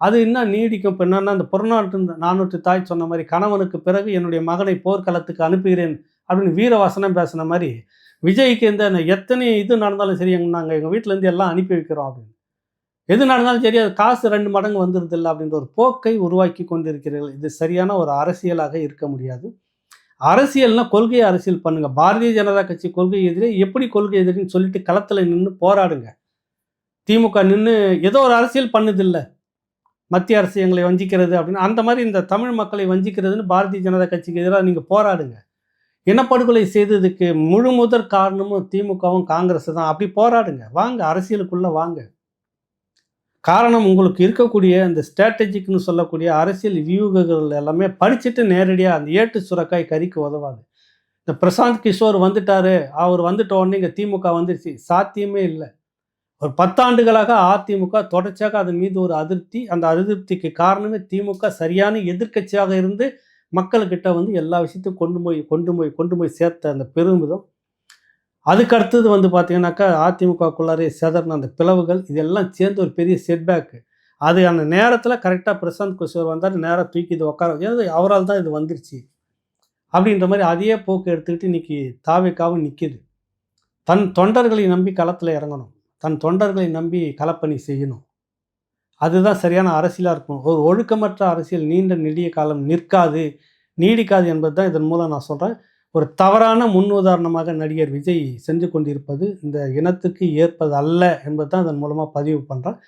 அது இன்னும் நீடிக்கும் இப்போ என்னன்னா அந்த புறநாட்டு நானூற்று தாய் சொன்ன மாதிரி கணவனுக்கு பிறகு என்னுடைய மகனை போர்க்களத்துக்கு அனுப்புகிறேன் அப்படின்னு வீரவாசனம் பேசின மாதிரி விஜய்க்கு இந்த எத்தனை இது நடந்தாலும் சரி எங்க நாங்கள் எங்கள் வீட்டிலேருந்து எல்லாம் அனுப்பி வைக்கிறோம் அப்படின்னு. எது நடந்தாலும் சரி அது காசு ரெண்டு மடங்கு வந்துடுது இல்லை அப்படின்ற ஒரு போக்கை உருவாக்கி கொண்டிருக்கிறீர்கள். இது சரியான ஒரு அரசியலாக இருக்க முடியாது. அரசியல்னா கொள்கை அரசியல் பண்ணுங்கள் பாரதிய ஜனதா கட்சி கொள்கை எதிரே எப்படி கொள்கை எதிரின்னு சொல்லிட்டு களத்தில் நின்று போராடுங்க. திமுக நின்று ஏதோ ஒரு அரசியல் பண்ணுதில்லை மத்திய அரசு எங்களை வஞ்சிக்கிறது அப்படின்னு அந்த மாதிரி இந்த தமிழ் மக்களை வஞ்சிக்கிறதுன்னு பாரதிய ஜனதா கட்சிக்கு எதிராக நீங்கள் போராடுங்க. இனப்படுகொலை செய்ததுக்கு முழு முதற் காரணமும் திமுகவும் காங்கிரஸ் தான். அப்படி போராடுங்க. வாங்க அரசியலுக்குள்ளே வாங்க. காரணம் உங்களுக்கு இருக்கக்கூடிய அந்த ஸ்ட்ராட்டஜிக்னு சொல்லக்கூடிய அரசியல் வியூகங்கள் எல்லாமே படிச்சுட்டு நேரடியாக அந்த ஏட்டு சுரக்காய் கறிக்கு உதவாது. இந்த பிரசாந்த் கிஷோர் வந்துட்டாரு. அவர் வந்துட்ட உடனே இங்கே திமுக வந்துருச்சு. சாத்தியமே இல்லை. ஒரு பத்தாண்டுகளாக அதிமுக தொடர்ச்சியாக அதன் மீது ஒரு அதிருப்தி அந்த அதிருப்திக்கு காரணமே திமுக சரியான எதிர்க்கட்சியாக இருந்து மக்கள்கிட்ட வந்து எல்லா விஷயத்தையும் கொண்டு போய் கொண்டு போய் கொண்டு போய் சேர்த்த அந்த பெருமிதம். அதுக்கு அடுத்தது வந்து பார்த்தீங்கன்னாக்கா அதிமுகக்குள்ளாரே செதறின அந்த பிளவுகள் இதெல்லாம் சேர்ந்து ஒரு பெரிய செட்பேக்கு அது அந்த நேரத்தில் கரெக்டாக பிரசாந்த் கிஷோர் வந்தார் நேராக தூக்கி இது உட்கார ஏன்னா அவரால் தான் இது வந்துருச்சு. அப்படின்ற மாதிரி அதையே போக்கு எடுத்துக்கிட்டு இன்னைக்கு தாவேக்காவும் நிற்கிது தன் தொண்டர்களை நம்பி களத்தில் இறங்கணும். தன் தொண்டர்களை நம்பி களப்பணி செய்யணும். அதுதான் சரியான அரசியலாக இருக்கும் ஒரு ஒழுக்கமற்ற அரசியல் நீண்ட நெடிய காலம் நிற்காது நீடிக்காது என்பது தான் இதன் மூலம் நான் சொல்கிறேன் ஒரு தவறான முன் உதாரணமாக நடிகர் விஜய் சென்று கொண்டிருப்பது இந்த இனத்துக்கு ஏற்பது அல்ல என்பது தான் இதன் மூலமாக பதிவு பண்ணுறேன்